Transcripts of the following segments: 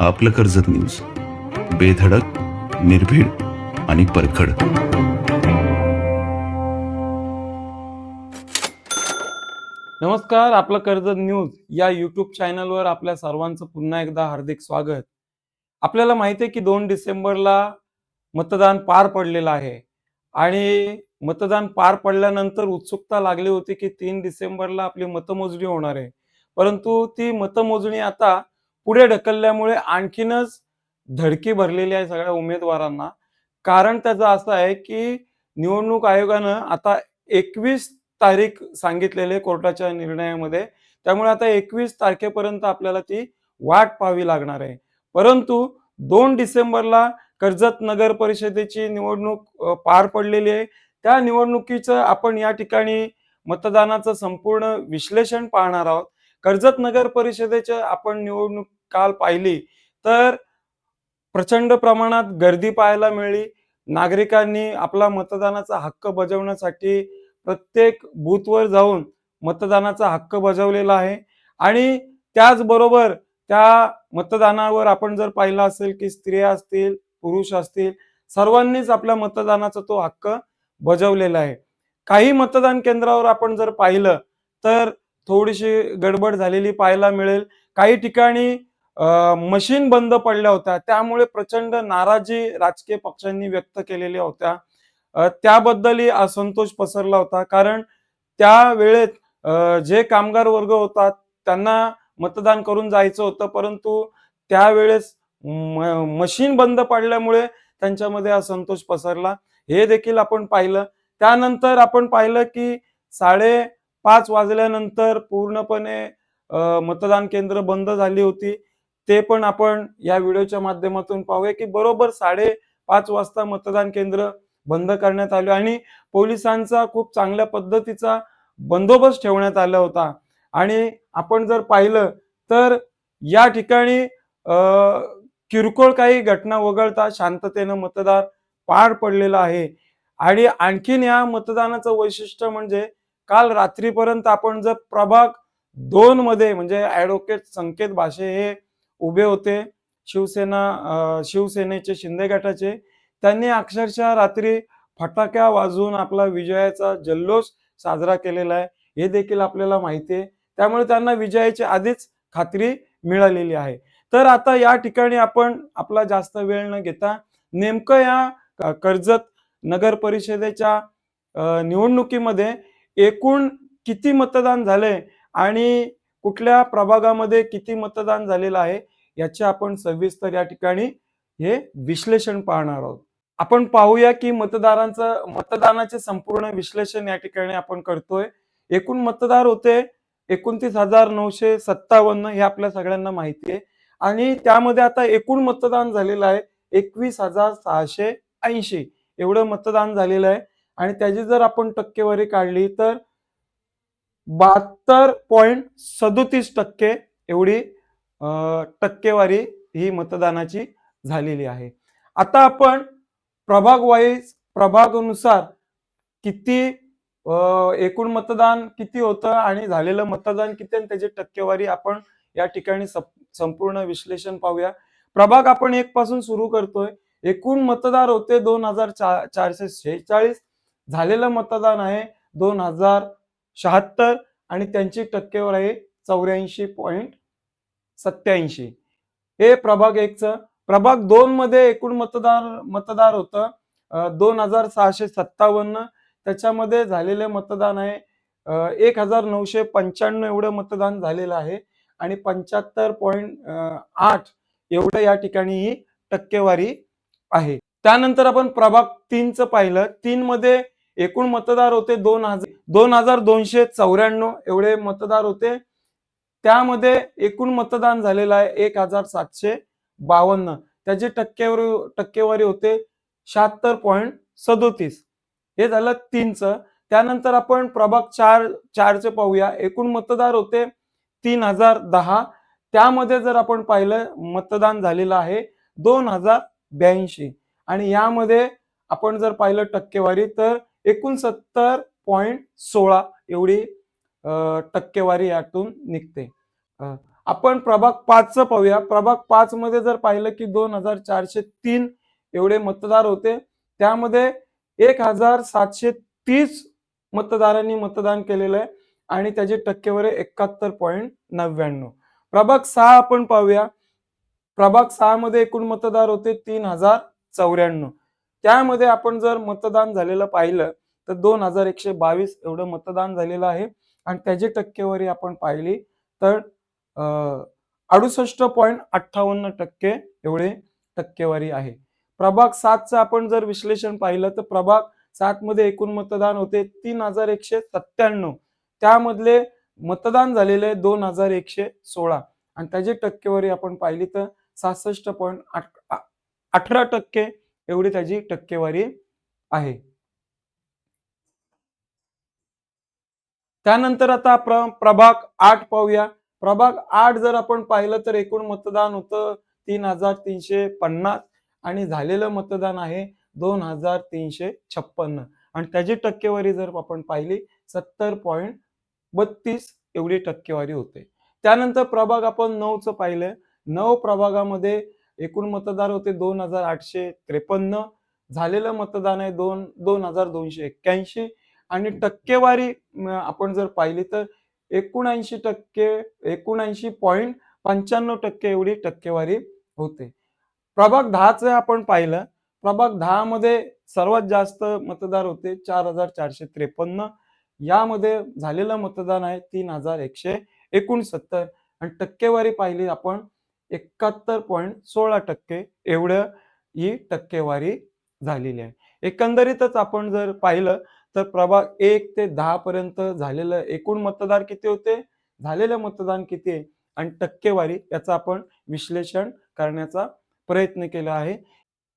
आपलं कर्जत न्यूज बेधडक निर्भीड आणि परखड. नमस्कार आपलं कर्जत न्यूज या युट्यूब चॅनलवर आपल्या सर्वांचं पुन्हा एकदा हार्दिक स्वागत. आपल्याला माहिती आहे की दोन डिसेंबरला मतदान पार पडलेलं आहे आणि मतदान पार पडल्यानंतर उत्सुकता लागली होती की तीन डिसेंबरला आपली मतमोजणी होणार आहे. परंतु ती मतमोजणी आता पुढे ढकलल्यामुळे आणखीनच धडकी भरलेली आहे सगळ्या उमेदवारांना. कारण त्याचं असं आहे की निवडणूक आयोगानं आता एकवीस तारीख सांगितलेले कोर्टाच्या निर्णयामध्ये. त्यामुळे आता एकवीस तारखेपर्यंत आपल्याला ती वाट पाहावी लागणार आहे. परंतु दोन डिसेंबरला कर्जत नगर परिषदेची निवडणूक पार पडलेली आहे. त्या निवडणुकीचं आपण या ठिकाणी मतदानाचं संपूर्ण विश्लेषण पाहणार आहोत. कर्जत नगर परिषदेच्या आपण निवडणूक काल पाहिली तर प्रचंड प्रमाणात गर्दी पाहायला मिळाली. नागरिकांनी आपला मतदानाचा हक्क बजावण्यासाठी प्रत्येक बूथवर जाऊन मतदानाचा हक्क बजावलेला आहे. आणि त्याचबरोबर त्या मतदानावर आपण जर पाहिलं असेल की स्त्रिया असतील पुरुष असतील सर्वांनीच आपल्या मतदानाचा तो हक्क बजावलेला आहे. काही मतदान केंद्रावर आपण जर पाहिलं तर थोडीशी गडबड झालेली पाहायला मिळेल. काही ठिकाणी मशीन बंद पडल्या होत्या. त्यामुळे प्रचंड नाराजी राजकीय पक्षांनी व्यक्त केलेल्या होत्या. त्याबद्दलही असंतोष पसरला होता. कारण त्या वेळेत जे कामगार वर्ग होता त्यांना मतदान करून जायचं होतं. परंतु त्यावेळेस मशीन बंद पडल्यामुळे त्यांच्यामध्ये असंतोष पसरला. हे देखील आपण पाहिलं. त्यानंतर आपण पाहिलं की साडे पाच वाजल्यानंतर पूर्णपणे मतदान केंद्र बंद झाली होती. ते पण आपण या व्हिडिओच्या माध्यमातून पाहूया की बरोबर साडेपाच वाजता मतदान केंद्र बंद करण्यात आले आणि पोलिसांचा खूप चांगल्या पद्धतीचा बंदोबस्त ठेवण्यात आला होता. आणि आपण जर पाहिलं तर या ठिकाणी किरकोळ काही घटना वगळता शांततेनं मतदान पार पडलेलं आहे. आणि आणखीन या मतदानाचं वैशिष्ट्य म्हणजे काल रात्रीपर्यंत आपण जर प्रभाग दोन मध्ये म्हणजे ऍडव्होकेट संकेत भाषे हे उभे होते. शिवसेना शिवसेनेचे शिंदे गटाचे. त्यांनी अक्षरशः रात्री फटाक्या वाजवून आपला विजयाचा जल्लोष साजरा केलेला आहे. हे देखील आपल्याला माहिती आहे. त्यामुळे त्यांना विजयाची आधीच खात्री मिळालेली आहे. तर आता या ठिकाणी आपण आपला जास्त वेळ न घेता नेमकं या कर्जत नगर परिषदेच्या निवडणुकीमध्ये एकूण किती मतदान झाले आणि कुठल्या प्रभागामध्ये किती मतदान झालेलं आहे याचे आपण सविस्तर या ठिकाणी हे विश्लेषण पाहणार आहोत. आपण पाहूया की मतदारांचं मतदानाचे संपूर्ण विश्लेषण या ठिकाणी आपण करतोय. एकूण मतदार होते एकोणतीस हजार नऊशे सत्तावन्न हे आपल्या सगळ्यांना माहिती आहे. आणि त्यामध्ये आता एकूण मतदान झालेलं आहे एकवीस हजार सहाशे ऐंशी. एवढं मतदान झालेलं आहे. आणि त्याची जर आपण टक्केवारी काढली तर बहात्तर पॉईंट सदोतीस टक्के एवढी टक्केवारी ही मतदानाची झालेली आहे. आता आपण प्रभाग वाईज प्रभागानुसार किती एकूण मतदान किती होतं आणि झालेलं मतदान किती आणि त्याची टक्केवारी आपण या ठिकाणी संपूर्ण विश्लेषण पाहूया. प्रभाग आपण एक पासून सुरू करतोय. एकूण मतदार होते दोन हजार चारशे शेहेचाळीस. झालेलं मतदान आहे दोन हजार शहात्तर आणि त्यांची टक्केवारी आहे चौऱ्याऐंशी पॉईंट सत्याऐंशी हे प्रभाग एकचं. प्रभाग दोन मध्ये एकूण मतदार मतदार होतं. दोन हजार सहाशे सत्तावन्न. त्याच्यामध्ये झालेले मतदान आहे. एक हजार नऊशे पंच्याण्णव एवढं मतदान झालेलं आहे. आणि पंच्याहत्तर पॉईंट आठ एवढं या ठिकाणी ही टक्केवारी आहे. त्यानंतर आपण प्रभाग तीनचं पाहिलं. तीन मध्ये एकूण मतदार होते दोन हजार दोन हजार दोनशे चौऱ्याण्णव एवढे मतदार होते. त्यामध्ये एकूण मतदान झालेलं आहे एक हजार सातशे बावन्न. त्याची टक्केवारी टक्केवारी होते शहात्तर पॉईंट सदोतीस. हे झालं तीनचं. त्यानंतर आपण प्रभाग चार चारचे पाहूया. एकूण मतदार होते तीन हजार दहा. त्यामध्ये जर आपण पाहिलं मतदान झालेलं आहे दोन हजार ब्याऐंशी. आणि यामध्ये आपण जर पाहिलं टक्केवारी तर एकोणसत्तर पॉईंट सोळा एवढी टक्केवारी यातून निघते. आपण प्रभाग पाचचं पाहूया. प्रभाग पाच मध्ये जर पाहिलं की दोन हजार चारशे तीन एवढे मतदार होते. त्यामध्ये एक हजार सातशे तीस मतदारांनी मतदान केलेलं आहे आणि त्याची टक्केवारी एकाहत्तर पॉईंट नव्याण्णव. प्रभाग सहा आपण पाहूया. प्रभाग सहा मध्ये एकूण मतदार होते तीन हजार चौऱ्याण्णव. त्यामध्ये आपण जर मतदान झालेलं पाहिलं तर दोन हजार एकशे बावीस एवढं मतदान झालेलं आहे. आणि त्याची टक्केवारी आपण पाहिली तर अडुसष्ट पॉईंट अठ्ठावन्न टक्के एवढे टक्केवारी आहे. प्रभाग सातचं आपण जर विश्लेषण पाहिलं तर प्रभाग सातमध्ये एकूण मतदान होते तीन हजार एकशे सत्त्याण्णव. त्यामधले मतदान झालेले दोन हजार एकशे सोळा. आणि त्याची टक्केवारी आपण पाहिली तर सहासष्ट पॉईंट अठरा टक्के एवढी त्याची टक्केवारी आहे. त्यानंतर आता प्र प्रभाग आठ पाहूया. प्रभाग आठ जर आपण पाहिलं तर एकूण मतदान होतं तीन हजार तीनशे पन्नास आणि झालेलं मतदान आहे दोन हजार तीनशे छप्पन्न. आणि त्याची टक्केवारी जर आपण पाहिली सत्तर पॉईंट बत्तीस एवढी टक्केवारी होते. त्यानंतर प्रभाग आपण नऊचं पाहिलं. नऊ प्रभागामध्ये एकूण मतदार होते दोन हजार आठशे त्रेपन्न. झालेलं मतदान आहे दोन दोन हजार दोनशे एक्क्याऐंशी. आणि टक्केवारी आपण जर पाहिली तर एकोणऐंशी टक्के एकोणऐंशी पॉईंट पंच्याण्णव टक्के एवढी टक्केवारी होते. प्रभाग दहाचं आपण पाहिलं. प्रभाग दहा मध्ये सर्वात जास्त मतदार होते चार हजार चारशे त्रेपन्न. यामध्ये झालेलं मतदान आहे तीन हजार एकशे एकोणसत्तर. आणि टक्केवारी पाहिली आपण एकाहत्तर पॉईंट सोळा टक्के एवढं ही टक्केवारी झालेली आहे. एकंदरीतच आपण जर पाहिलं तर प्रभाग एक ते दहा पर्यंत झालेलं एकूण मतदार किती होते? झालेलं मतदान किती आहे? आणि टक्केवारी याचं आपण विश्लेषण करण्याचा प्रयत्न केला आहे.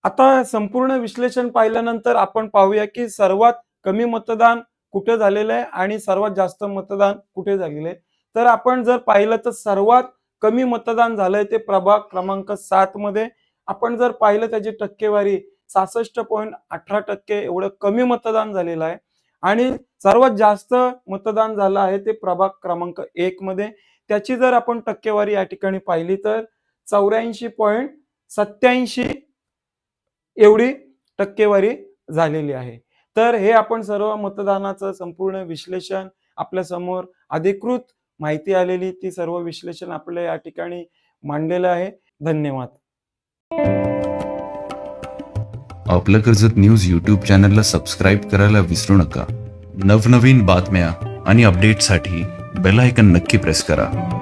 आता संपूर्ण विश्लेषण पाहिल्यानंतर आपण पाहूया की सर्वात कमी मतदान कुठे झालेलं आहे आणि सर्वात जास्त मतदान कुठे झालेलं आहे? तर आपण जर पाहिलं तर सर्वात कमी मतदान झालंय ते प्रभाग क्रमांक सात मध्ये. आपण जर पाहिलं त्याची टक्केवारी सहासष्ट पॉईंट अठरा टक्के एवढं कमी मतदान झालेलं आहे. आणि सर्वात जास्त मतदान झालं आहे ते प्रभाग क्रमांक एक मध्ये. त्याची जर आपण टक्केवारी या ठिकाणी पाहिली तर चौऱ्याऐंशी पॉईंट सत्याऐंशी एवढी टक्केवारी झालेली आहे. तर हे आपण सर्व मतदानाचं संपूर्ण विश्लेषण आपल्यासमोर अधिकृत माहिती आलेली ती सर्व विश्लेषण आपल्या या ठिकाणी मांडलेलं आहे. धन्यवाद. आपलं कर्जत न्यूज यूट्यूब चॅनलला सबस्क्राईब करायला विसरू नका. नवनवीन बातम्या आणि अपडेटसाठी बेल आयकन नक्की प्रेस करा.